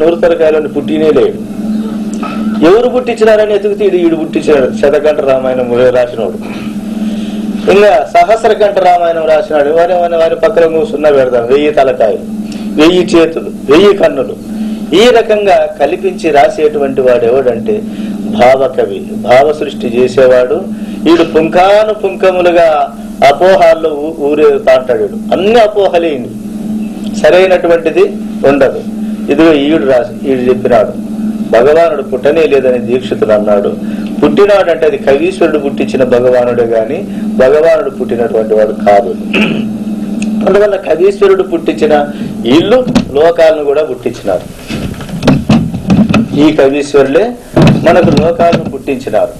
నూరు తరకాయలను పుట్టినే లేడు. ఎవరు పుట్టించినారని ఎతికితే ఈడు ఈడు పుట్టించాడు శతకంఠ రామాయణం రాసినోడు. ఇంకా సహస్రకంఠ రామాయణం రాసినాడు. వారి వారి వారి పక్కన కూర్చున్నా పెడతాం వెయ్యి తలకాయలు వెయ్యి చేతులు వెయ్యి కన్నులు. ఈ రకంగా కల్పించి రాసేటువంటి వాడు ఎవడంటే భావకవి. భావ సృష్టి చేసేవాడు. వీడు పుంకాను పుంకములుగా అపోహాల్లో ఊరే ఊరేగుతా అంటాడు అన్ని అపోహలే సరైనటువంటిది ఉండదు. ఇదిగో ఈయుడు రాసి ఈడు చెప్పినాడు. భగవానుడు పుట్టనే లేదని దీక్షితుడు అన్నాడు. పుట్టినాడు అంటే అది కవీశ్వరుడు పుట్టించిన భగవానుడే గాని భగవానుడు పుట్టినటువంటి వాడు కాదు. అందువల్ల కవీశ్వరుడు పుట్టించిన ఇల్లు లోకాలను కూడా పుట్టించినారు. ఈ కవీశ్వరులే మనకు లోకాలను పుట్టించినారు.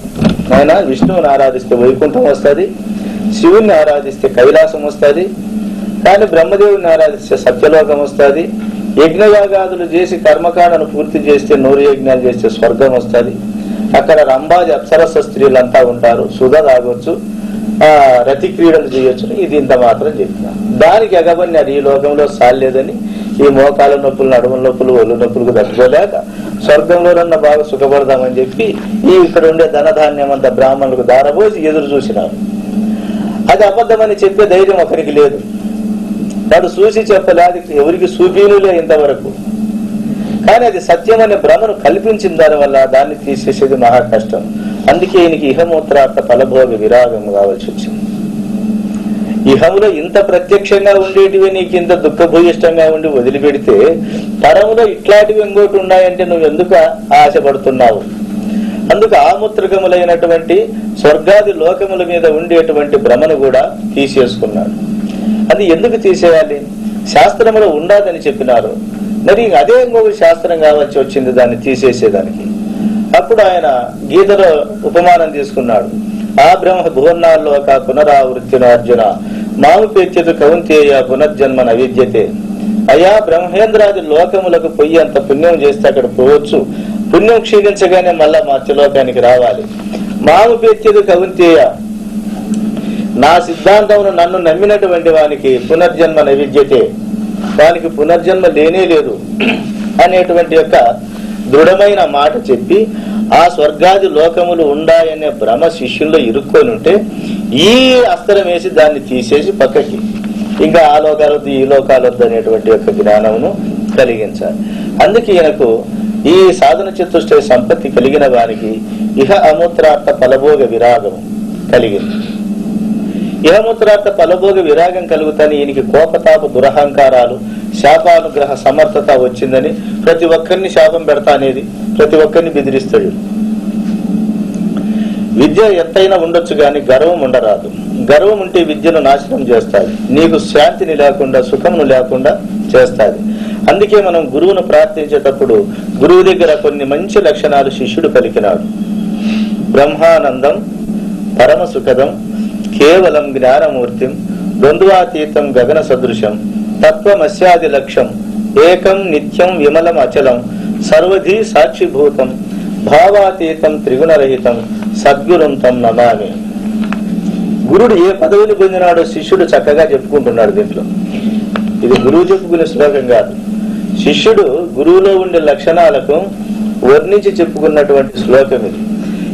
ఆయన విష్ణువుని ఆరాధిస్తే వైకుంఠం వస్తుంది శివుణ్ణి ఆరాధిస్తే కైలాసం వస్తుంది కానీ బ్రహ్మదేవుని ఆరాధిస్తే సత్యలోకం వస్తుంది యజ్ఞయాగాదులు చేసి కర్మకాండను పూర్తి చేస్తే నూరు యజ్ఞాలు చేస్తే స్వర్గం వస్తుంది. అక్కడ రంభాజి అప్సరస స్త్రీలంతా ఉంటారు. సుధ తాగొచ్చు. ఆ రతి క్రీడలు చేయొచ్చు. ఇది ఇంత మాత్రం చెప్తున్నా దానికి ఎగబడి అది ఈ లోకంలో సాలేదని ఈ మోకాల నొప్పులు నడుము నొప్పులు ఒళ్ళు నొప్పులకు తట్టుకోలేక స్వర్గంలోనన్న బాగా సుఖపడదామని చెప్పి ఈ ఇక్కడ ఉండే ధనధాన్యం అంతా బ్రాహ్మణులకు దారబోసి ఎదురు చూసినారు. అది అబద్ధమని చెప్పే ధైర్యం ఒకరికి లేదు. వాడు చూసి చెప్పలేదు ఎవరికి చూపీనులే ఇంతవరకు. కానీ అది సత్యం అనే భ్రమను కల్పించిన దానివల్ల దాన్ని తీసేసేది మహా కష్టం. అందుకే ఈయనకి ఇహమూత్రార్థ ఫలభోగ విరాగం కావాల్సి వచ్చింది. ఇహములో ఇంత ప్రత్యక్షంగా ఉండేటివి నీకు ఇంత దుఃఖభూయిష్టంగా ఉండి వదిలిపెడితే పరములో ఇట్లాంటివి ఇంకోటి ఉన్నాయంటే నువ్వు ఎందుకు ఆశపడుతున్నావు? అందుకు ఆముత్రకములైనటువంటి స్వర్గాది లోకముల మీద ఉండేటువంటి భ్రమను కూడా తీసేసుకున్నాడు. అది ఎందుకు తీసేయాలి? శాస్త్రములో ఉండదని చెప్పినారు. మరి అదే ఇంకొక శాస్త్రం కావాల్సి వచ్చింది దాన్ని తీసేసేదానికి. అప్పుడు ఆయన గీతలో ఉపమానం తీసుకున్నాడు. ఆ బ్రహ్మ భువనాల్లోక పునరావృత్తిన అర్జున మాము పెచ్చదు కౌంతేయ పునర్జన్మ నవిద్యతే అయా బ్రహ్మేంద్రాది లోకములకు పొయ్యి అంత పుణ్యం చేస్తే అక్కడ పోవచ్చు. పుణ్యం క్షీణించగానే మళ్ళా మత్స్యలోకానికి రావాలి. మాము పెచ్చదు కౌంతేయ నా సిద్ధాంతమును నన్ను నమ్మినటువంటి వానికి పునర్జన్మ నైవిద్యతే. వానికి పునర్జన్మ లేనే లేదు. అనేటువంటి యొక్క దృఢమైన మాట చెప్పి ఆ స్వర్గాది లోకములు ఉండాయనే భ్రమ శిష్యుల్లో ఇరుక్కొని ఉంటే ఈ అస్త్రం వేసి దాన్ని తీసేసి పక్కకి ఇంకా ఆ లోకాలు ఈ లోకాలు వద్దు అనేటువంటి యొక్క జ్ఞానమును కలిగించాలి. అందుకే ఈయనకు ఈ సాధన చతుష్టయ సంపత్తి కలిగిన వారికి ఇహ అమూత్రార్థ ఫలభోగ విరాగం కలిగింది. ఇహమూత్రార్థ ఫలభోగ విరాగం కలుగుతాని ఈయనకి కోపతాప దురహంకారాలు శాపానుగ్రహ సమర్థత వచ్చిందని ప్రతి ఒక్కరిని శాపం పెడతా అనేది ప్రతి ఒక్కరిని బెదిరిస్తాడు. విద్య ఎంతైనా ఉండొచ్చు గాని గర్వం ఉండరాదు. గర్వం ఉంటే విద్యను నాశనం చేస్తాది నీకు శాంతిని లేకుండా సుఖమును లేకుండా చేస్తాది అందుకే మనం గురువును ప్రార్థించేటప్పుడు గురువు దగ్గర కొన్ని మంచి లక్షణాలు శిష్యుడు పలికినాడు. బ్రహ్మానందం పరమ సుఖదం కేవలం జ్ఞానమూర్తిం ద్వంద్వాతీతం గగన సదృశం తత్వమస్యాది లక్ష్యం ఏకం నిత్యం విమలం అచలం సర్వధీ సాక్షిభూతం భావాతీతం త్రిగుణరహితం సద్గురం తం నమామి. గురుడు ఏ పదవిని పొందినాడో శిష్యుడు చక్కగా చెప్పుకుంటున్నాడు దీంట్లో. ఇది గురువు చెప్పుకునే శ్లోకం కాదు. శిష్యుడు గురువులో ఉండే లక్షణాలకు వర్ణించి చెప్పుకున్నటువంటి శ్లోకం ఇది.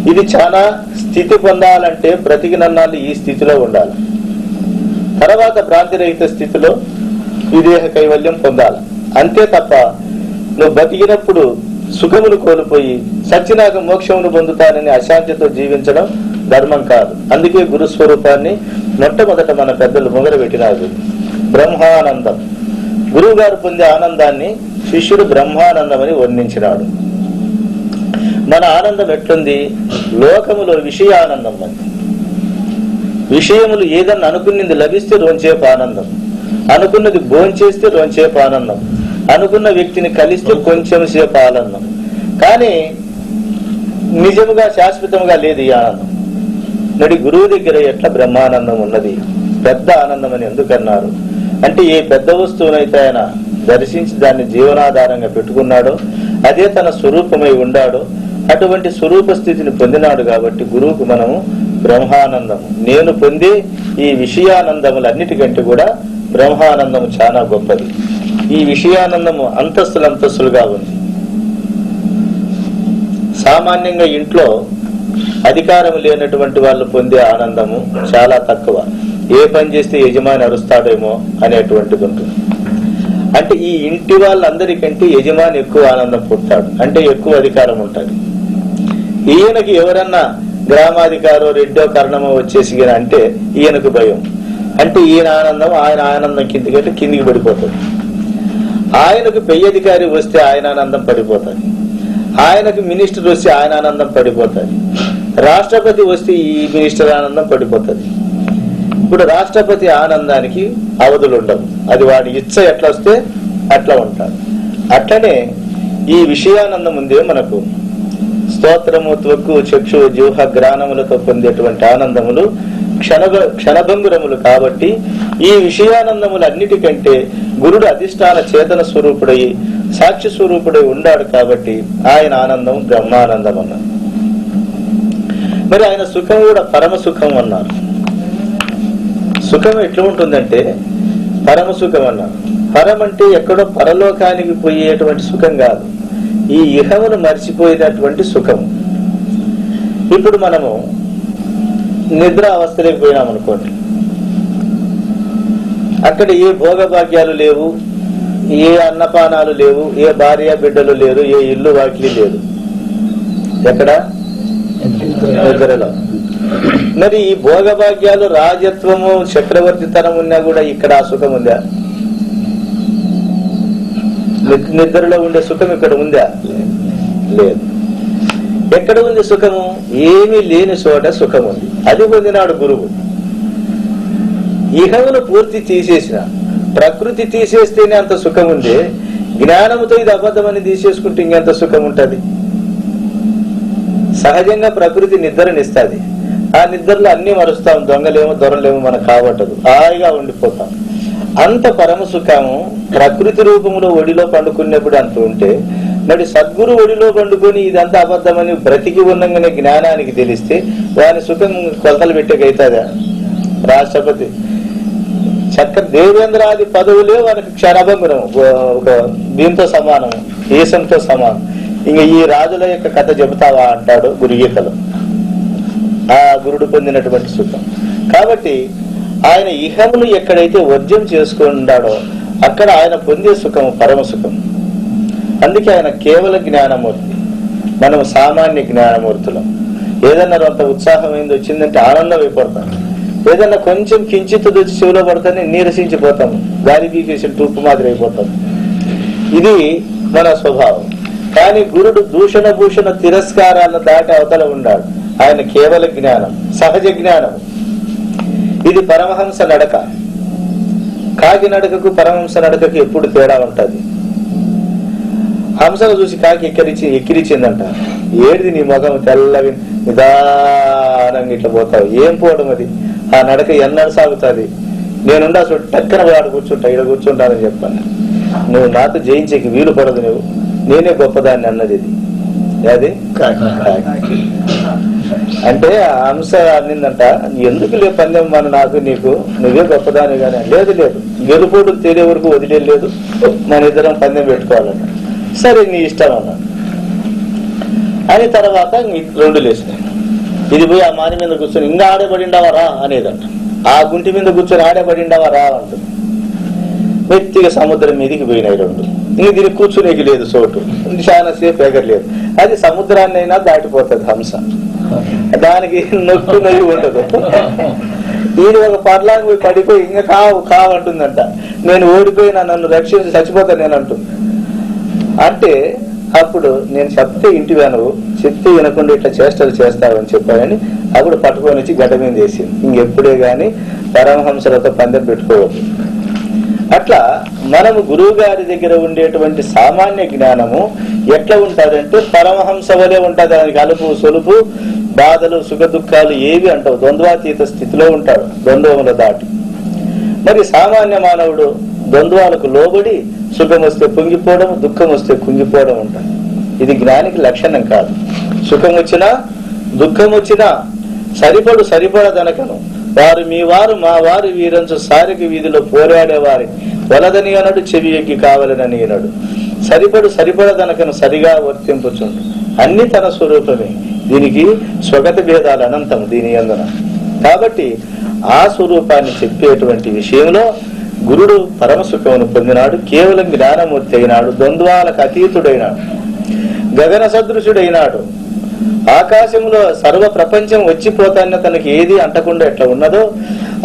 ఇది చాలా స్థితి పొందాలంటే బ్రతికినన్నాళ్ళు ఈ స్థితిలో ఉండాలి. తర్వాత భ్రాంతిరహిత స్థితిలో విదేహ కైవల్యం పొందాలి. అంతే తప్ప నువ్వు బతికినప్పుడు సుఖమును కోల్పోయి సత్యనాక మోక్షమును పొందుతానని అశాంతితో జీవించడం ధర్మం కాదు. అందుకే గురు స్వరూపాన్ని మొట్టమొదట మన పెద్దలు మొదలుపెట్టినారు. బ్రహ్మానందం. గురువు గారు పొందే ఆనందాన్ని శిష్యుడు బ్రహ్మానందం అని వర్ణించినాడు. మన ఆనందం ఎట్లుంది? లోకములో విషయానందం మంది. విషయములు ఏదన్నా అనుకున్నది లభిస్తే రోంచేపు ఆనందం. అనుకున్నది భోంచేస్తే రోంచేపు ఆనందం. అనుకున్న వ్యక్తిని కలిస్తే కొంచెం సేపు ఆనందం. కానీ నిజముగా శాశ్వతముగా లేదు ఈ ఆనందం. నడి గురువు దగ్గర ఎట్లా బ్రహ్మానందం ఉన్నది? పెద్ద ఆనందం అని ఎందుకన్నారు? అంటే ఏ పెద్ద వస్తువునైతే ఆయన దర్శించి దాన్ని జీవనాధారంగా పెట్టుకున్నాడో అదే తన స్వరూపమై ఉండాడో అటువంటి స్వరూప స్థితిని పొందినాడు కాబట్టి గురువుకు మనము బ్రహ్మానందము. నేను పొందే ఈ విషయానందములన్నిటికంటే కూడా బ్రహ్మానందము చాలా గొప్పది. ఈ విషయానందము అంతస్తులు అంతస్తులుగా ఉంది. సామాన్యంగా ఇంట్లో అధికారం లేనటువంటి వాళ్ళు పొందే ఆనందము చాలా తక్కువ. ఏ పని చేస్తే యజమాని అరుస్తాడేమో అనేటువంటిది ఉంటుంది. అంటే ఈ ఇంటి వాళ్ళందరికంటే యజమాని ఎక్కువ ఆనందం పుడతాడు అంటే ఎక్కువ అధికారం ఉంటుంది. ఈయనకి ఎవరన్నా గ్రామాధికారో రెడ్డో కర్ణమో వచ్చేసి అంటే ఈయనకు భయం. అంటే ఈయన ఆనందం ఆయన ఆనందం కిందికంటే కిందికి పడిపోతుంది ఆయనకు పెయ్య అధికారి వస్తే ఆయన ఆనందం పడిపోతుంది ఆయనకు మినిస్టర్ వస్తే ఆయన ఆనందం పడిపోతుంది రాష్ట్రపతి వస్తే ఈ మినిస్టర్ ఆనందం పడిపోతుంది ఇప్పుడు రాష్ట్రపతి ఆనందానికి అవధులు ఉండవు. అది వాడి ఇచ్చ ఎట్లా వస్తే అట్లా ఉంటాడు. అట్లనే ఈ విషయానందం ఉందే మనకు. స్తోత్రము త్వక్కు చక్షు జూహ గ్రానములతో పొందేటువంటి ఆనందములు క్షణ క్షణభంగురములు కాబట్టి ఈ విషయానందములు అన్నిటికంటే గురుడు అధిష్టాన చేతన స్వరూపుడై సాక్షి స్వరూపుడై ఉండాడు కాబట్టి ఆయన ఆనందం బ్రహ్మానందం అన్నారు మరి ఆయన సుఖం కూడా పరమ సుఖం అన్నారు. సుఖం ఎట్లా ఉంటుందంటే పరమ సుఖం అన్నారు పరం అంటే ఎక్కడో పరలోకానికి పోయేటువంటి సుఖం కాదు. ఈ ఇహమును మర్చిపోయేటటువంటి సుఖం. ఇప్పుడు మనము నిద్ర అవస్థలోకి పోయినాం అనుకోండి. అక్కడ ఏ భోగభాగ్యాలు లేవు ఏ అన్నపానాలు లేవు ఏ భార్య బిడ్డలు లేరు ఏ ఇల్లు వాకిలి లేదు. ఎక్కడ? నిద్రలో. మరి ఈ భోగభాగ్యాలు రాజత్వము చక్రవర్తితనం ఉన్నా కూడా ఇక్కడ ఆ సుఖం ఉందా? నిద్రలో ఉండే సుఖం ఇక్కడ ఉందా? లేదు. ఎక్కడ ఉంది సుఖము? ఏమీ లేని చోట సుఖం ఉంది. అది పొందినాడు గురువు. ఇహమును పూర్తి తీసేసిన ప్రకృతి తీసేస్తేనే అంత సుఖం ఉంది. జ్ఞానముతో ఇది అబద్ధమని తీసేసుకుంటే ఇంకెంత సుఖం ఉంటుంది? సహజంగా ప్రకృతి నిద్రనిస్తుంది. ఆ నిద్రలో అన్ని మరుస్తాం. దొంగలేమో దొరలేమో మనకు కావట్టదు. హాయిగా ఉండిపోతాం. అంత పరమ సుఖము ప్రకృతి రూపంలో ఒడిలో పండుకున్నప్పుడు అంత ఉంటే మరి సద్గురు ఒడిలో పండుకొని ఇదంతా అబద్ధమని బ్రతికి ఉన్నంగానే జ్ఞానానికి తెలిస్తే వాని సుఖం కొలతలు పెట్టేకైతుందా? రాష్ట్రపతి. చక్ర దేవేంద్రాది పదవులే వారికి క్షణభంగురం ఒక దీంతో సమానం దేశంతో సమానం. ఇంక ఈ రాజుల యొక్క కథ చెబుతావా అంటాడు గురుగీతలో ఆ గురుడు పొందినటువంటి సుఖం. కాబట్టి ఆయన ఇహములు ఎక్కడైతే వర్జ్యం చేసుకున్నాడో అక్కడ ఆయన పొందే సుఖం పరమ సుఖం అందుకే ఆయన కేవల జ్ఞానమూర్తి. మనం సామాన్య జ్ఞానమూర్తులం. ఏదన్నా అంత ఉత్సాహమైంది వచ్చిందంటే ఆనందం అయిపోతాం. ఏదన్నా కొంచెం కించిత్ వచ్చి చెవిలో పడితేనే నీరసించిపోతాం గాలి పీకేసిన తూర్పు మాదిరి అయిపోతాం. ఇది మన స్వభావం. కానీ గురుడు దూషణ భూషణ తిరస్కారాలను దాటి అవతల ఉన్నాడు ఆయన కేవల జ్ఞానం సహజ జ్ఞానం ఇది పరమహంస నడక. కాకి నడకకు పరమహంస నడకకు ఎప్పుడు తేడా ఉంటది? హంసను చూసి కాకి ఎక్కిరిచి ఎక్కిరిచిందంట ఏడిది నీ ముఖం తెల్లవి నిదానంగా ఇట్లా పోతావు? ఏం పోవడం అది? ఆ నడక ఎన్నడు సాగుతుంది? నేనుండా చూడు టక్కన వాడు కూర్చుంటా ఇక్కడ కూర్చుంటానని చెప్పాను. నువ్వు నాతో జయించేకి వీలు పడదు నువ్వు. నేనే గొప్పదాన్ని అన్నది ఇది. అది కాకి. అంటే ఆ అన్నిందంట ఎందుకు లే పందెం మన నాకు నీకు? నువ్వే గొప్పదాని కానీ. లేదు లేదు. గెలుపోటు తేలే వరకు వదిలేదు మన ఇద్దరం పందెం పెట్టుకోవాలన్న సరే నీ ఇష్టం అన్న. అని తర్వాత రెండు లేచినాయి. ఇది పోయి ఆ మాని మీద కూర్చొని ఇంకా ఆడబడిండావా రా? అనేదంట. ఆ గుంటి మీద కూర్చొని ఆడబడిండావా రా? అంటుంది. మెత్తిగా సముద్రం మీదకి పోయినాయి రెండు. ఇంక దీనికి కూర్చునేకి లేదు చోటు. చాలా సేపు ఎగరలేదు. అది సముద్రాన్ని అయినా దాటిపోతుంది హంస. దానికి నొక్కు నొయ్యి ఉండదు ఈయన ఒక పర్లాంగి పోయి పడిపోయి ఇంకా కావు కావు అంటుందంట. నేను ఓడిపోయినా నన్ను రక్షించి చచ్చిపోతా నేను అంటుంది అంటే అప్పుడు నేను చెప్తే ఇంటి నువ్వు చెప్తే వినకుండా ఇట్లా చేష్టలు చేస్తావు అని చెప్పానని అప్పుడు పట్టుకొని వచ్చి గడ్డ మీద వేసింది. ఇంకెప్పుడే గాని పరమహంసలతో పందెం పెట్టుకోవద్దు. అట్లా మనము గురువు గారి దగ్గర ఉండేటువంటి సామాన్య జ్ఞానము ఎట్లా ఉంటారంటే పరమహంస వలె ఉంటుంది. దానికి అలుపు సొలుపు బాధలు సుఖ దుఃఖాలు ఏవి అంటావు? ద్వంద్వాతీత స్థితిలో ఉంటాడు ద్వంద్వముల దాటి. మరి సామాన్య మానవుడు ద్వంద్వాలకు లోబడి సుఖం వస్తే పొంగిపోవడం దుఃఖం వస్తే కుంగిపోవడం ఉంటాయి ఇది జ్ఞానికి లక్షణం కాదు. సుఖం వచ్చినా దుఃఖం వచ్చినా సరిపడు సరిపడదనకను. వారు మీ వారు మా వారు వీరంచు సారికి వీధిలో పోరాడేవారి వలదని అనడు చెవి ఎక్కి కావాలని అనడు. సరిపడు సరిపడదనకను సరిగా వర్తింపుచుండు. అన్ని తన స్వరూపమే. దీనికి స్వగత భేదాలు అనంతం దీని అందున. కాబట్టి ఆ స్వరూపాన్ని చెప్పేటువంటి విషయంలో గురుడు పరమసుఖమును పొందినాడు కేవలం జ్ఞానమూర్తి అయినాడు ద్వంద్వాలకు అతీతుడైనాడు గగన సదృశుడైనాడు. ఆకాశంలో సర్వ ప్రపంచం వచ్చిపోతాన్న తనకి ఏది అంటకుండా ఎట్లా ఉన్నదో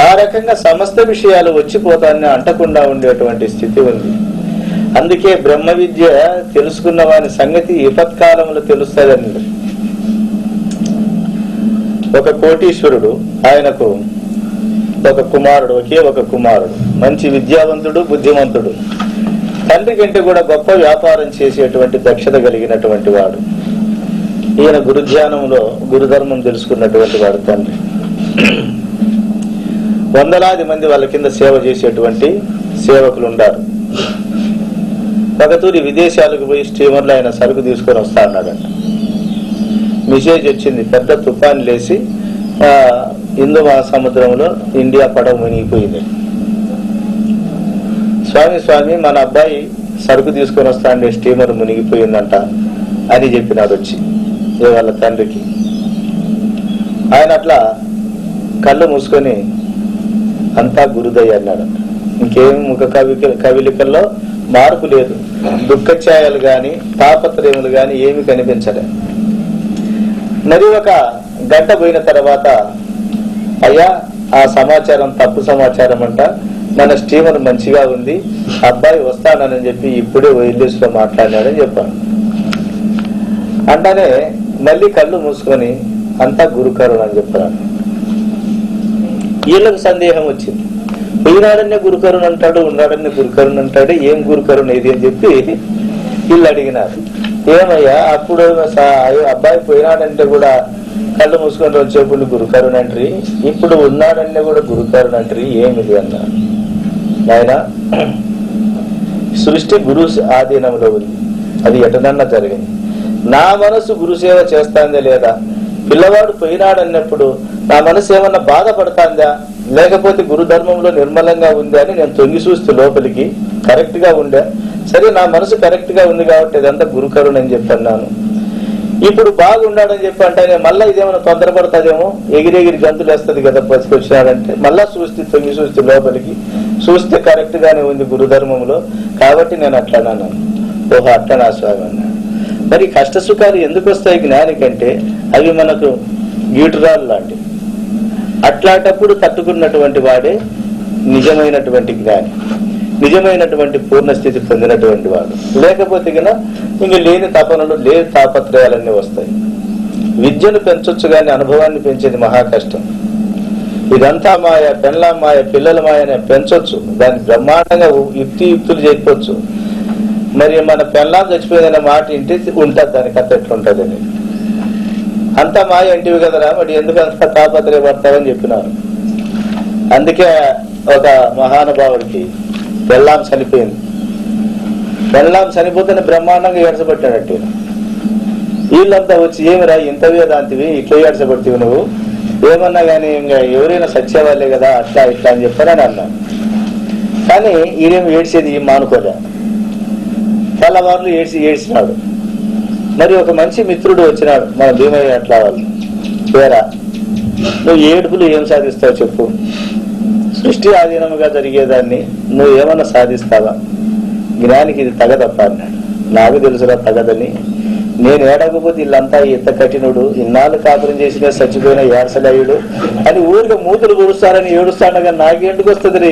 ఆ రకంగా సమస్త విషయాలు వచ్చిపోతాన్న అంటకుండా ఉండేటువంటి స్థితి ఉంది. అందుకే బ్రహ్మ విద్య తెలుసుకున్న వాని సంగతి విపత్కాలంలో తెలుస్తుందని ఒక కోటీశ్వరుడు ఆయనకు ఒక కుమారుడు ఒకే ఒక కుమారుడు. మంచి విద్యావంతుడు బుద్ధిమంతుడు. తండ్రి కంటే కూడా గొప్ప వ్యాపారం చేసేటువంటి దక్షత కలిగినటువంటి వాడు. ఈయన గురుధ్యానంలో గురుధర్మం తెలుసుకున్నటువంటి వాడు తండ్రి. వందలాది మంది వాళ్ళ కింద సేవ చేసేటువంటి సేవకులు ఉండారు. పగతూరి విదేశాలకు పోయి స్టీమర్లో ఆయన సరుకు తీసుకొని వస్తా అన్నాడంట. మెసేజ్ వచ్చింది. పెద్ద తుఫాన్ లేచి ఆ, హిందూ మహాసముద్రంలో ఇండియా పడవ మునిగిపోయింది. స్వామి స్వామి మన అబ్బాయి సరుకు తీసుకొని వస్తాండే స్టీమర్ మునిగిపోయిందంట అని చెప్పినాడు వచ్చి వాళ్ళ తండ్రికి. ఆయన అట్లా కళ్ళు మూసుకొని అంతా గురుదయ్య అన్నాడు. ఇంకేం ముఖ కవి కవిలికల్లో మార్పు లేదు. దుఃఖఛాయలు కానీ తాపత్రయములు కానీ ఏమి కనిపించలే. మరి ఒక గంట పోయిన తర్వాత అయ్యా ఆ సమాచారం తప్పు సమాచారం అంట. మన స్టీమర్ మంచిగా ఉంది. అబ్బాయి వస్తానని చెప్పి ఇప్పుడే వైద్యుస్లో మాట్లాడినాడని చెప్పాను అంటానే మళ్ళీ కళ్ళు మూసుకొని అంతా గురుకరుణ అని చెప్పాను వీళ్ళకు సందేహం వచ్చింది. పోయినాడనే గురుకరుణ్ అంటాడు ఉన్నాడనే గురుకరుణ్ అంటాడు ఏం గురుకరుణ్ ఇది అని చెప్పి వీళ్ళు అడిగినారు. ఏమయ్యా? అప్పుడు అబ్బాయి పోయినాడంటే కూడా కళ్ళు మూసుకొని వచ్చేప్పుడు గురుకరుణంట్రి ఇప్పుడు ఉన్నాడంటే కూడా గురుకరుణంట్రి ఏమిది అన్నా? నాయన సృష్టి గురు ఆధీనంలో ఉంది. అది ఎటనన్నా జరిగింది. నా మనసు గురుసేవ చేస్తాందా లేదా? పిల్లవాడు పోయినాడన్నప్పుడు నా మనసు ఏమన్నా బాధపడతాందా? లేకపోతే గురు ధర్మంలో నిర్మలంగా ఉందా అని నేను తొంగి చూస్తే లోపలికి కరెక్ట్గా ఉండే? సరే నా మనసు కరెక్ట్గా ఉంది కాబట్టి ఇదంతా గురుకరుణ్ అని చెప్పి అన్నాను ఇప్పుడు బాగున్నాడని చెప్పి అంటే మళ్ళీ ఇదేమైనా తొందరపడుతుందేమో? ఎగిరెగిరి గంతులు వేస్తుంది కదా పసుకొచ్చినాడంటే మళ్ళా చూస్తే తొంగి చూస్తే లోపలికి. చూస్తే కరెక్ట్ గానే ఉంది గురుధర్మంలో కాబట్టి నేను అట్లా ఓహో అట్లా స్వామి అన్నాడు. మరి కష్ట సుఖాలు ఎందుకు వస్తాయి జ్ఞానికంటే? అవి మనకు గీటురాలు లాంటివి అట్లాంటప్పుడు తట్టుకున్నటువంటి వాడే నిజమైనటువంటి జ్ఞాని. నిజమైనటువంటి పూర్ణ స్థితి పొందినటువంటి వాడు. లేకపోతే కనుక ఇంక లేని తపనలు లేని తాపత్రయాలన్నీ వస్తాయి. విద్యను పెంచొచ్చు కానీ అనుభవాన్ని పెంచేది మహా కష్టం. ఇదంతా మాయ పెళ్ళ మాయ పిల్లల మాయనే పెంచొచ్చు. దాన్ని బ్రహ్మాండంగా యుక్తి యుక్తులు చెప్పొచ్చు మరి మన పెళ్ళాం చచ్చిపోయిందనే మాట ఇంటి ఉంటుంది దానికి అంత ఎట్లుంటుంది అని. అంతా మాయ ఇంటివి కదరా మరి ఎందుకు అంత తాపత్రయపడతావని చెప్పినారు. అందుకే ఒక మహానుభావుడికి బెల్లాం చనిపోయింది. బెల్లాం చనిపోతేనే బ్రహ్మాండంగా ఏడ్చబట్టాడట్టు వీళ్ళంతా వచ్చి ఏమిరా ఇంత వేదాంతివి? ఇట్లా ఏడ్చబడితివి నువ్వు? ఏమన్నా కానీ ఇంకా ఎవరైనా సత్యవాళ్ళే కదా అట్లా ఇట్లా అని చెప్పారని అన్నాను కానీ ఈయనేం ఏడ్చేది ఈ మానుకోలే. తెల్లవారులు ఏడ్చి ఏడ్చినాడు. మరి ఒక మంచి మిత్రుడు వచ్చినాడు మన భీమయ్య అట్లా వాళ్ళు. వేరా నువ్వు ఏడుపులు ఏం సాధిస్తావు చెప్పు? సృష్టి ఆధీనముగా జరిగేదాన్ని నువ్వు ఏమన్నా సాధిస్తావా? జ్ఞానికి ఇది తగదప్ప అన్నాడు. నాకు తెలుసురా తగదని. నేను ఏడకపోతే వీళ్ళంతా ఇంత కఠినుడు ఇన్నాళ్ళు కాపురం చేసిన చచ్చిపోయిన ఏడసలయ్యుడు అని ఊరికి మూతులు కురుస్తారని ఏడుస్తాడగా కానీ నాకెందుకు వస్తుంది రే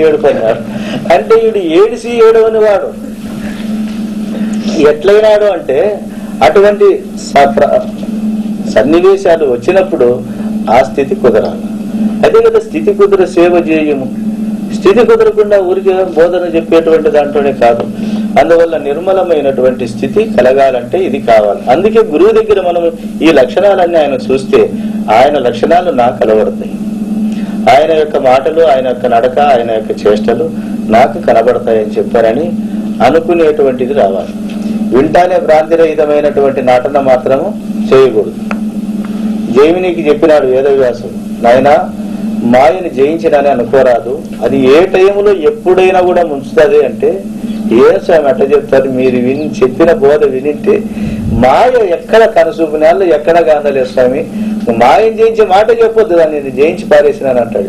అంటే వీడు ఏడిసి ఏడవని వాడు. ఎట్లయినాడు అంటే అటువంటి సన్నివేశాలు వచ్చినప్పుడు ఆ స్థితి కుదరాలి. అదే కదా స్థితి కుదుర సేవ చేయము స్థితి కుదరకుండా ఊరికే బోధన చెప్పేటువంటి దాంట్లోనే కాదు. అందువల్ల నిర్మలమైనటువంటి స్థితి కలగాలంటే ఇది కావాలి. అందుకే గురువు దగ్గర మనం ఈ లక్షణాలన్నీ ఆయన చూస్తే ఆయన లక్షణాలు నా కలబడతాయి ఆయన యొక్క మాటలు ఆయన యొక్క నడక ఆయన యొక్క చేష్టలు నాకు కనబడతాయని చెప్పారని అనుకునేటువంటిది రావాలి. వింటానే భ్రాంతిరహితమైనటువంటి నాటన మాత్రము చేయకూడదు. జైమినికి చెప్పినాడు వేదవ్యాసుడు నాయనా మాయని జయించినని అనుకోరాదు. అది ఏ టైంలో ఎప్పుడైనా కూడా ముంచుతుంది అంటే ఏ స్వామి అట్ట చెప్తారు మీరు విని చెప్పిన బోధ వినింటే మాయ ఎక్కడ కనసూపు ఎక్కడ కాందలే స్వామి? నువ్వు జయించి మాట చెప్పొద్దు దాన్ని నేను జయించి పారేసినాను అంటాడు.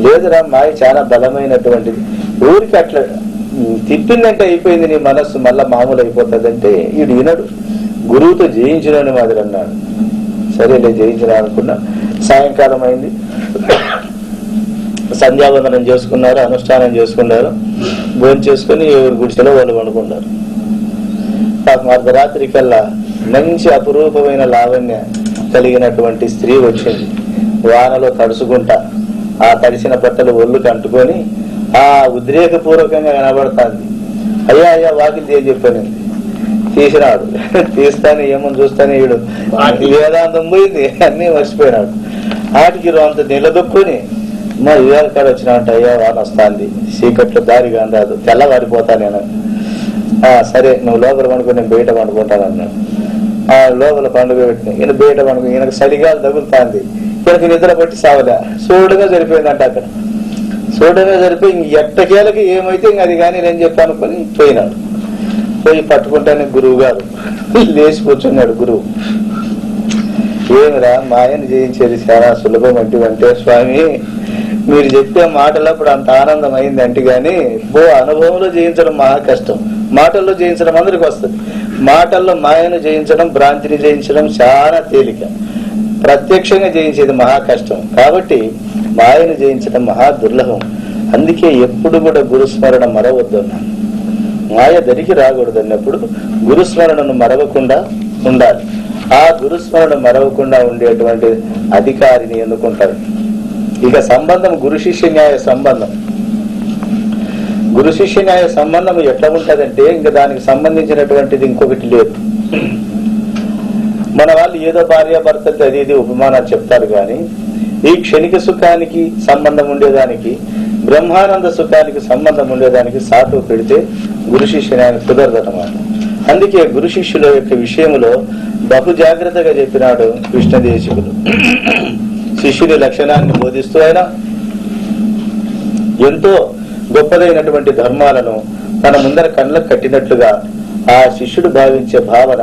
లేదురా మాయ చాలా బలమైనటువంటిది. ఊరికి అట్లా తిప్పిందంటే అయిపోయింది నీ మనస్సు మళ్ళా మామూలు అయిపోతుంది అంటే వీడు వినడు. గురువుతో జయించిన మాదిరి అన్నాడు. సరేలే జయించిన అనుకున్నా. సాయంకాలం అయింది. సంధ్యావందనం చేసుకున్నారు అనుష్ఠానం చేసుకున్నారు. భోజనం చేసుకుని ఎవరి గుడిసెలో వాళ్ళు పండుకున్నారు. పాపం అర్ధరాత్రి కల్లా మంచి అపురూపమైన లావణ్య కలిగినటువంటి స్త్రీ వచ్చింది. వానలో తడుచుకుంటా ఆ తడిసిన బట్టలు ఒళ్ళుకి అంటుకొని ఆ ఉద్రేకపూర్వకంగా కనబడుతుంది. అయ్యా అయ్యా వాకిల్ చేయని చెప్పాను తీసినాడు తీస్తానే ఏమని చూస్తానే వీడు. వేదాంతం పోయింది అన్నీ మర్చిపోయినాడు. ఆటికి అంత నిలదొక్కుని మా ఇవాళ కాడ వచ్చినట్టు అయ్యా వాన వస్తాంది. చీకట్లో దారి రాదు. తెల్లవారిపోతా నేను. ఆ సరే నువ్వు లోపల పండుకొని నేను బయట పండుకుంటాను అన్నాడు. ఆ లోపల పండుగ పెట్టిన ఈయన బయట పండుగ ఈయనకు చలిగాలు తగులుతాంది. ఈయనకు నిద్ర పట్టి సావలే. చూడగా సరిపోయిందంట అక్కడ. చూడగా సరిపోయి ఇంక ఎట్టకేలకి ఏమైతే ఇంక అది కానీ నేను చెప్పాను పోయినాడు. పోయి పట్టుకుంటానే గురువు గారు. లేచి కూర్చున్నాడు గురువు. ఏమిరా మాయను జయించేది చాలా సులభం అంటే అంటే స్వామి మీరు చెప్పే మాటలప్పుడు అంత ఆనందం అయింది అంటే కానీ ఓ అనుభవంలో జయించడం మహా కష్టం. మాటల్లో జయించడం అందరికి వస్తుంది. మాటల్లో మాయను జయించడం భ్రాంతిని జయించడం చాలా తేలిక. ప్రత్యక్షంగా జయించేది మహా కష్టం. కాబట్టి మాయను జయించడం మహా దుర్లభం. అందుకే ఎప్పుడు కూడా గురుస్మరణ మరవద్దు అన్నాను. మాయ దరికి రాకూడదు అన్నప్పుడు గురుస్మరణను మరవకుండా ఉండాలి. ఆ గురుస్మరణ మరవకుండా ఉండేటువంటి అధికారిని ఎన్నుకుంటారు. ఇక సంబంధం గురు శిష్య న్యాయ సంబంధం. గురు శిష్య న్యాయ సంబంధం ఎట్లా ఉంటదంటే ఇంకా దానికి సంబంధించినటువంటిది ఇంకొకటి లేదు. మన వాళ్ళు ఏదో భార్యాభర్తలతో అది ఇది ఉపమానాలు చెప్తారు కానీ ఈ క్షణిక సుఖానికి సంబంధం ఉండేదానికి బ్రహ్మానంద సుఖానికి సంబంధం ఉండేదానికి సాటు పెడితే గురు శిష్యుని ఆయన కుదరదన్నమాట. అందుకే గురు శిష్యుల యొక్క విషయంలో బహు జాగ్రత్తగా చెప్పినాడు కృష్ణదేశికులు శిష్యుని లక్షణాన్ని బోధిస్తూ ఆయన ఎంతో గొప్పదైనటువంటి ధర్మాలను తన ముందర కళ్ళకు కట్టినట్లుగా ఆ శిష్యుడు భావించే భావన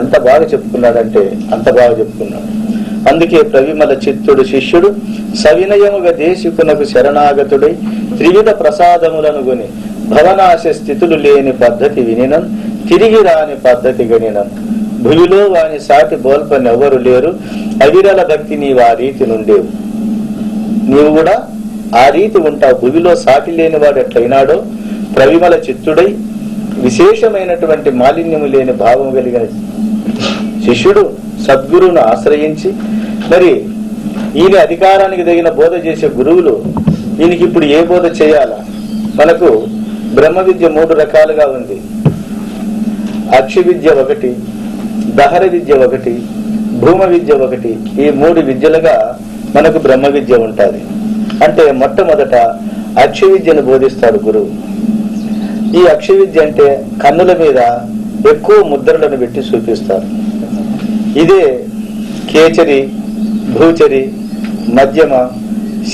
ఎంత బాగా చెప్పుకున్నాడంటే అంత బాగా చెప్పుకున్నాడు. అందుకే ప్రవిమల చిత్తుడు శిష్యుడు సవినయముగా దేశికునకు శరణాగతుడై త్రివిధ ప్రసాదములను గుని భవనాశ స్థితులు లేని పద్ధతి వినినం తిరిగి రాని పద్ధతి గనినం భూమిలో వాని సాటి బోల్పనెవ్వరు లేరు అవిరల భక్తి నీవు ఆ రీతి నుండేవు. నీవు కూడా ఆ రీతి ఉంటావు. భూమిలో సాటి లేని వాడు ఎట్లయినాడో ప్రవిమల చిత్తుడై విశేషమైనటువంటి మాలిన్యము లేని భావం కలిగిన శిష్యుడు సద్గురువును ఆశ్రయించి మరి ఈయన అధికారానికి తగిన బోధ చేసే గురువులు ఈయనకి ఇప్పుడు ఏ బోధ చేయాలా? మనకు బ్రహ్మ విద్య మూడు రకాలుగా ఉంది. అక్షి విద్య ఒకటి దహర విద్య ఒకటి భూమ విద్య ఒకటి. ఈ మూడు విద్యలుగా మనకు బ్రహ్మ విద్య ఉంటుంది. అంటే మొట్టమొదట అక్ష విద్యను బోధిస్తాడు గురువు. ఈ అక్ష విద్య అంటే కన్నుల మీద ఎక్కువ ముద్రలను పెట్టి చూపిస్తారు. ఇదే కేచరి భూచరి మధ్యమ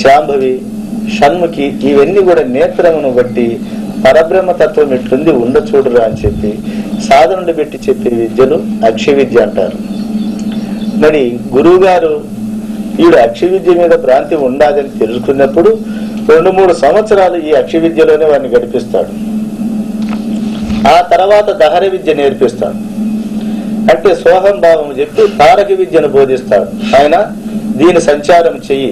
శాంభవి షణ్ముఖి ఇవన్నీ కూడా నేత్రమును బట్టి పరబ్రహ్మ తత్వం ఎట్లుంది ఉండ చూడరా అని చెప్పి సాధనలు పెట్టి చెప్పే విద్యను అక్షయ విద్య అంటారు. మరి గురువు గారు ఈడు అక్షయ విద్య మీద భ్రాంతి ఉండాలని తెలుసుకున్నప్పుడు రెండు మూడు సంవత్సరాలు ఈ అక్షయ విద్యలోనే వాడిని గడిపిస్తాడు. ఆ తర్వాత దహర విద్య నేర్పిస్తాడు. అంటే సోహం భావం చెప్పి తారక విద్యను బోధిస్తాడు. ఆయన దీని సంచారం చెయ్యి.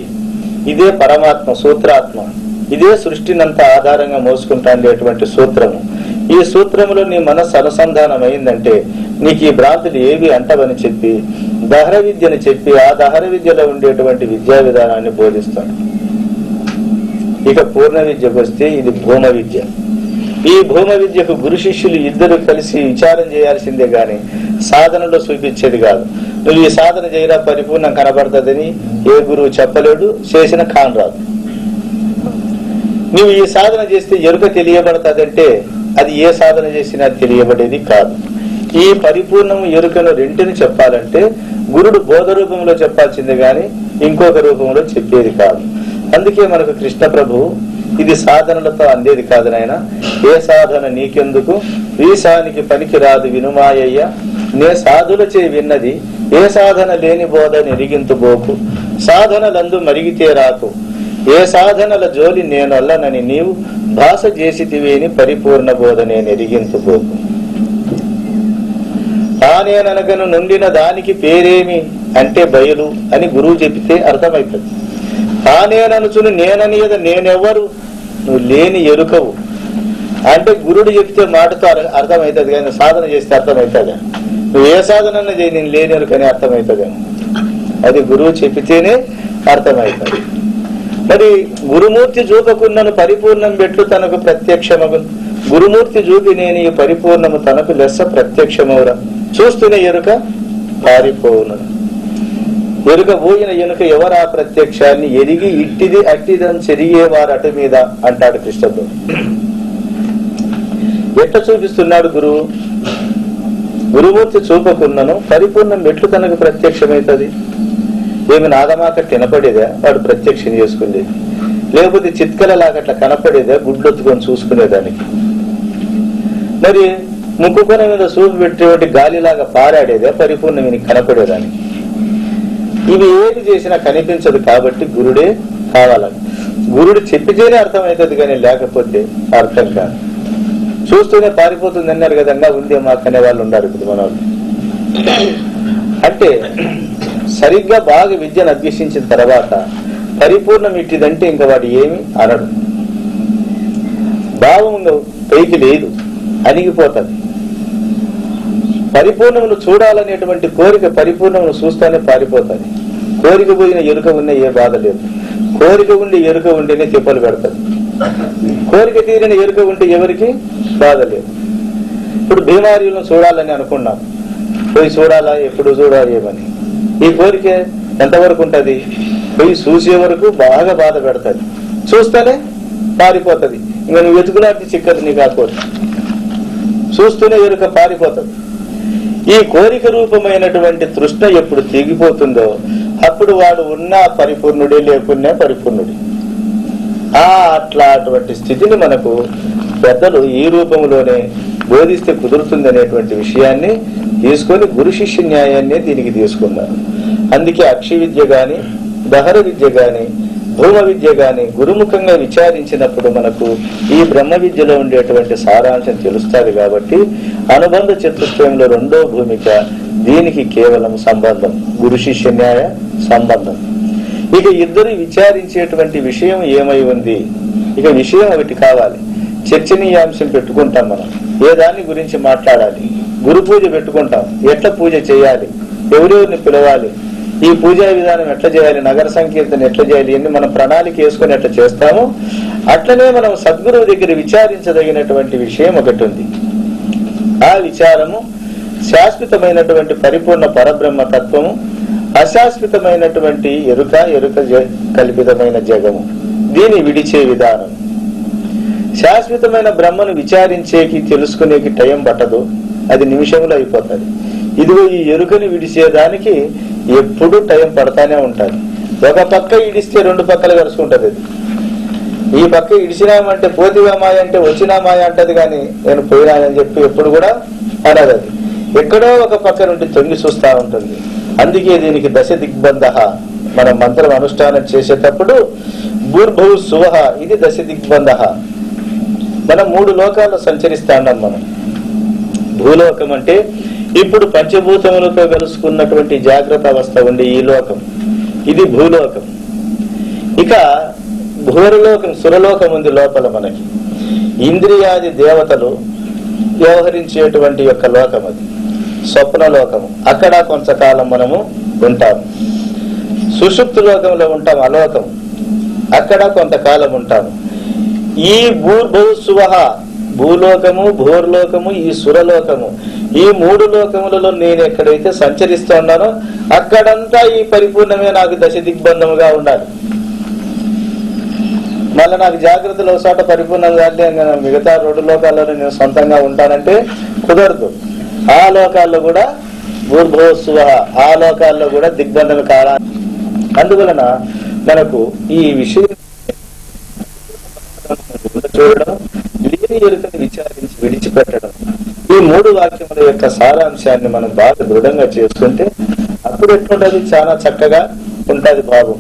ఇదే పరమాత్మ సూత్రాత్మ. ఇదే సృష్టినంతా ఆధారంగా మోసుకుంటాండేటువంటి సూత్రము. ఈ సూత్రములో నీ మనస్సు అనుసంధానం అయిందంటే నీకు ఈ భ్రాంతులు ఏవి అంటవని చెప్పి దహర విద్యను చెప్పి ఆ దహర విద్యలో ఉండేటువంటి విద్యా విధానాన్ని బోధిస్తాడు. ఇక పూర్ణ విద్యకు వస్తే ఇది భూమ విద్య. ఈ భూమ విద్యకు గురు శిష్యులు ఇద్దరు కలిసి విచారం చేయాల్సిందే గాని సాధనలో చూపించేది కాదు. నువ్వు ఈ సాధన చేయరా పరిపూర్ణం కనబడుతుందని ఏ గురువు చెప్పలేడు చేసిన కానరాదు నువ్వు ఈ సాధన చేస్తే ఎరుక తెలియబడతాదంటే అది ఏ సాధన చేసినా తెలియబడేది కాదు. ఈ పరిపూర్ణము ఎరుకను రెంటిని చెప్పాలంటే గురుడు బోధ రూపంలో చెప్పాల్సింది గాని ఇంకొక రూపంలో చెప్పేది కాదు. అందుకే మనకు కృష్ణ ప్రభు ఇది సాధనలతో అందేది కాదు నాయన. ఏ సాధన నీకెందుకు? వీసానికి పనికి రాదు వినుమాయయ్య. నే సాధుల చే విన్నది ఏ సాధన లేని బోధ నెరిగింతు బోకు. సాధనలందు మరిగితే రాకు. ఏ సాధనల జోలి నేనొల్లనని నీవు భాష చేసితివేని పరిపూర్ణ బోధ నేను బోకు. తానేననగను నుండిన దానికి పేరేమి అంటే బయలు అని గురువు చెబితే అర్థమైపోతుంది తానేననుచును నేననియద నేనెవ్వరు? నువ్వు లేని ఎరుకవు. అంటే గురుడు చెప్తే మాటతో అర్థమవుతుంది కానీ సాధన చేస్తే అర్థమవుతుందా నువ్వు ఏ సాధన చేయి నేను లేని కానీ అర్థమవుతుందేమో అది గురువు చెప్పితేనే అర్థమవుతుంది మరి గురుమూర్తి చూపకున్నను పరిపూర్ణం పెట్లు తనకు ప్రత్యక్షమగు. గురుమూర్తి చూపి నేను ఈ పరిపూర్ణము తనకు లెస్స ప్రత్యక్షమవురా. చూస్తున్న ఎరుక పారిపోవును. ఎరుక పోయిన ఎనుక ఎవరా ప్రత్యక్షాన్ని ఎరిగి ఇట్టిది అట్టిదని చెరిగేవారు అటు మీద అంటాడు కృష్ణతో ఎట్ట చూపిస్తున్నాడు గురువు? గురుమూర్తి చూపకున్నను పరిపూర్ణం మెట్లు తనకు ప్రత్యక్షమవుతుంది. ఏమి నాదమాక తినపడేదా? వాడు ప్రత్యక్షం చేసుకునేది లేకపోతే చిత్కల అట్లా కనపడేదా? గుడ్లొత్తుకొని చూసుకునేదానికి. మరి ముక్కుకొన మీద చూపు పెట్టేటువంటి గాలిలాగా పారాడేదా? పరిపూర్ణమిని ఈయనకి కనపడేదానికి. ఇవి ఏది చేసినా కనిపించదు కాబట్టి గురుడే కావాలని గురుడు చెప్పితేనే అర్థమవుతుంది కానీ లేకపోతే అర్థం కాదు. చూస్తూనే పారిపోతుంది అన్నారు కదంగా ఉందే మాకు అనే వాళ్ళు ఉన్నారు ఇప్పుడు మన అంటే సరిగ్గా బాగా విద్యను అభ్యసించిన తర్వాత పరిపూర్ణం ఇట్టిదంటే ఇంకా వాడు ఏమి అనడు. భావంలో పైకి లేదు. అణిగిపోతుంది పరిపూర్ణమును చూడాలనేటువంటి కోరిక పరిపూర్ణమును చూస్తానే పారిపోతుంది కోరిక పోయిన ఎరుక ఉన్న ఏ బాధ లేదు. కోరిక ఉండి ఎరుక ఉంటేనే తిప్పలు పెడతారు కోరిక తీరిన ఎరుక ఉంటే ఎవరికి? బాధ లేదు. ఇప్పుడు బీమారీలను చూడాలని అనుకున్నాం. పోయి చూడాలా? ఎప్పుడు చూడాలి ఏమని? ఈ కోరిక ఎంతవరకు ఉంటుంది? పోయి చూసే వరకు బాగా బాధ పెడతాది. చూస్తేనే పారిపోతుంది. ఇంకా నువ్వు వెతుకులాంటి చిక్కదు నీకు ఆ కోరిక. చూస్తూనే ఎరుక పారిపోతుంది. ఈ కోరిక రూపమైనటువంటి తృష్ణ ఎప్పుడు తెగిపోతుందో అప్పుడు వాడు ఉన్నా పరిపూర్ణుడే లేకున్నా పరిపూర్ణుడే. ఆ అట్లా అటువంటి స్థితిని మనకు పెద్దలు ఈ రూపంలోనే బోధిస్తే కుదురుతుంది అనేటువంటి విషయాన్ని తీసుకొని గురు శిష్య న్యాయాన్ని దీనికి తీసుకున్నారు. అందుకే అక్షి విద్య గాని దహర విద్య గాని భూమ విద్య గాని గురుముఖంగా విచారించినప్పుడు మనకు ఈ బ్రహ్మ విద్యలో ఉండేటువంటి సారాంశం తెలుస్తుంది కాబట్టి అనుబంధ చతుష్టయంలో రెండో భూమిక దీనికి కేవలం సంబంధం గురు శిష్య న్యాయ సంబంధం. ఇక ఇద్దరు విచారించేటువంటి విషయం ఏమై ఉంది? ఇక విషయం ఒకటి కావాలి. చర్చనీయాంశం పెట్టుకుంటాం మనం. ఏ దాని గురించి మాట్లాడాలి? గురు పూజ పెట్టుకుంటాం. ఎట్లా పూజ చేయాలి? ఎవరెవరిని పిలవాలి? ఈ పూజా విధానం ఎట్లా చేయాలి? నగర సంకీర్తన ఎట్లా చేయాలి? ఎన్ని మనం ప్రణాళిక వేసుకొని ఎట్లా చేస్తామో అట్లనే మనం సద్గురువు దగ్గర విచారించదగినటువంటి విషయం ఒకటి ఉంది. ఆ విచారము శాశ్వతమైనటువంటి పరిపూర్ణ పరబ్రహ్మ తత్వము అశాశ్వతమైనటువంటి ఎరుక ఎరుక జ- కల్పితమైన జగము. దీని విడిచే విధానం. శాశ్వతమైన బ్రహ్మను విచారించేకి తెలుసుకునేకి టైం పట్టదు. అది నిమిషంలో అయిపోతుంది. ఇదిగో ఈ ఎరుకని విడిచేదానికి ఎప్పుడు టైం పడతానే ఉంటుంది. ఒక పక్క ఇడిస్తే రెండు పక్కలు కలుసుకుంటది అది. ఈ పక్క ఇడిచినామంటే పోతిగా మాయ అంటే వచ్చినా మాయ అంటది కానీ నేను పోయినానని చెప్పి ఎప్పుడు కూడా అనదు అది. ఎక్కడో ఒక పక్క నుండి తొంగి చూస్తా ఉంటుంది. అందుకే దీనికి దశ దిగ్బంధ మనం మంత్రం అనుష్ఠానం చేసేటప్పుడు భూర్భువు సువహ ఇది దశ దిగ్బంధ. మనం మూడు లోకాల్లో సంచరిస్తా ఉన్నాం మనం. భూలోకం అంటే ఇప్పుడు పంచభూతములతో కలుసుకున్నటువంటి జాగ్రత్త అవస్థ ఉండే ఈ లోకం. ఇది భూలోకం. ఇక భూరలోకం సురలోకం ఉంది లోపల మనకి. ఇంద్రియాది దేవతలు వ్యవహరించేటువంటి యొక్క లోకం అది. స్వప్న లోకము అక్కడ కొంతకాలం మనము ఉంటాము సుషుప్తి లోకంలో ఉంటాం అలోకం. అక్కడ కొంతకాలం ఉంటాము ఈ భూర్భూ భూలోకము భూర్లోకము ఈ సురలోకము. ఈ మూడు లోకములలో నేను ఎక్కడైతే సంచరిస్తున్నానో అక్కడంతా ఈ పరిపూర్ణమే నాకు దశ దిగ్బంధముగా ఉండాలి. మళ్ళీ నాకు జాగ్రత్తలు ఒకసాట పరిపూర్ణంగా అంటే మిగతా రెండు లోకాల్లో నేను సొంతంగా ఉంటానంటే కుదరదు. ఆ లోకాల్లో కూడా భూర్భోత్సవ ఆ లోకాల్లో కూడా దిగ్బంధం కాలా అందువలన మనకు ఈ విషయం చూడడం లేని ఎరుకని విచారించి విడిచిపెట్టడం. ఈ మూడు వాక్యముల యొక్క సారాంశాన్ని మనం బాగా దృఢంగా చేసుకుంటే అప్పుడు ఎట్లుంటది? చాలా చక్కగా ఉంటది బాబు.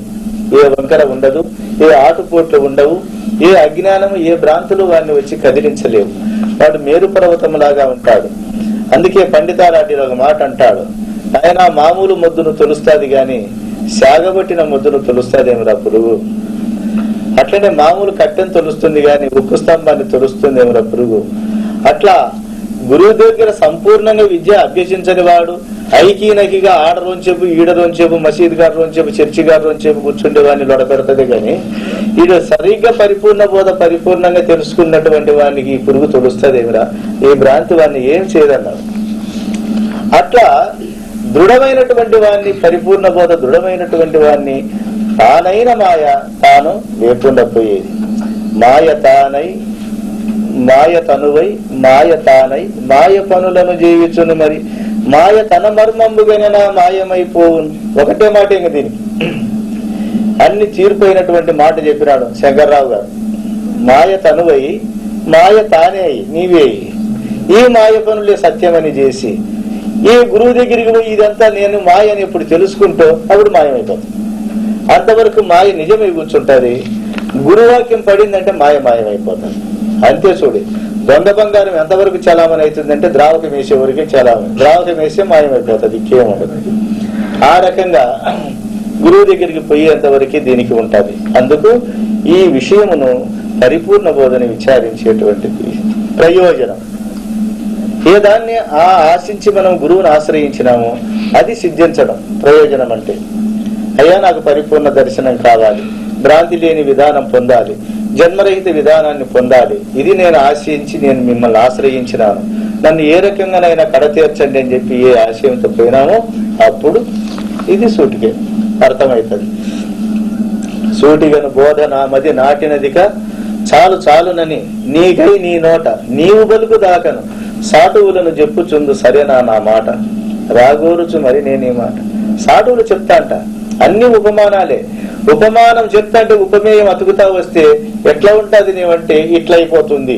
ఏ వంకర ఉండదు ఏ ఆటుపోట్లు ఉండవు ఏ అజ్ఞానము ఏ భ్రాంతులు వారిని వచ్చి కదిలించలేవు. వాడు మేరు పర్వతములాగా ఉంటాడు. అందుకే పండితారాటిలో ఒక మాట అంటాడు. ఆయన మామూలు మొద్దును తొలుస్తాది గాని సాగబట్టిన మొద్దును తొలుస్తాదేమిరా పురుగు? అట్లనే మామూలు కట్టెను తొలుస్తుంది కానీ ఉక్కు స్తంభాన్ని తొలుస్తుందేమిరా పురుగు. అట్లా గురువు దగ్గర సంపూర్ణంగా విద్య అభ్యసించని వాడు ఐకీనకిగా ఆడరోంచేపు ఈడరోంచేపు మసీద్ గారు చెప్పు చర్చి గారు చెప్పు కూర్చుండే వాడిని లొడపెడతది కానీ ఈడు సరిగ్గా పరిపూర్ణ బోధ పరిపూర్ణంగా తెలుసుకున్నటువంటి వానికి ఈ పురుగు తొలుస్తుందేమిరా ఈ భ్రాంతి వాడిని ఏం చేయదన్నారు అట్లా దృఢమైనటువంటి వాడిని పరిపూర్ణ బోధ దృఢమైనటువంటి వాడిని తానైన మాయ తాను లేకుండా పోయేది మాయ తానై మాయ తనువై మాయ తానై మాయ పనులను జీవించును మరి. మాయ తన మర్మంబుగన మాయమైపోవును. ఒకటే మాట ఇంక దీనికి. అన్ని తీరిపోయినటువంటి మాట చెప్పినాడు శంకర్రావు గారు. మాయ తనువై మాయ తానే అయి నీవే ఈ మాయ పనులే సత్యమని చేసి ఈ గురువు దగ్గరికి పోయి ఇదంతా నేను మాయ అని ఎప్పుడు తెలుసుకుంటూ అప్పుడు మాయమైపోతుంది. అంతవరకు మాయ నిజమై కూర్చుంటది. గురువాక్యం పడిందంటే మాయ మాయమైపోతుంది. అంతే చూడు. దొంగ బంగారం ఎంతవరకు చలామణి అవుతుందంటే ద్రావకం వేసే వరకే చలామణి. ద్రావకం వేసే మాయమైపోతుంది ఇంకేముండదు ఆ రకంగా గురువు దగ్గరికి పోయేంతవరకే దీనికి ఉంటుంది. అందుకు ఈ విషయమును పరిపూర్ణ బోధన విచారించేటువంటిది. ప్రయోజనం. ఏ దాన్ని ఆ ఆశించి మనం గురువుని ఆశ్రయించినామో అది సిద్ధించడం ప్రయోజనం అంటే అయ్యా నాకు పరిపూర్ణ దర్శనం కావాలి. భ్రాంతి లేని విధానం పొందాలి. జన్మరహిత విధానాన్ని పొందాలి. ఇది నేను ఆశయించి నేను మిమ్మల్ని ఆశ్రయించినాను. నన్ను ఏ రకంగానైనా కడతీర్చండి అని చెప్పి ఏ ఆశయంతో పోయినామో అప్పుడు ఇది సూటికే. అర్థమవుతుంది. సూటిగను బోధ నా మధ్య నాటినదిక చాలు చాలునని నీకై నీ నోట నీవు బలుకు దాకను. సాటువులను చెప్పుచుందు సరేనా నా మాట? రాగోరుచు మరి నేనే మాట. సాటువులు చెప్తా అంట అన్ని ఉపమానాలే. ఉపమానం చెప్తా అంటే ఉపమేయం అతుకుతా వస్తే ఎట్లా ఉంటుంది నీవంటే ఇట్లా అయిపోతుంది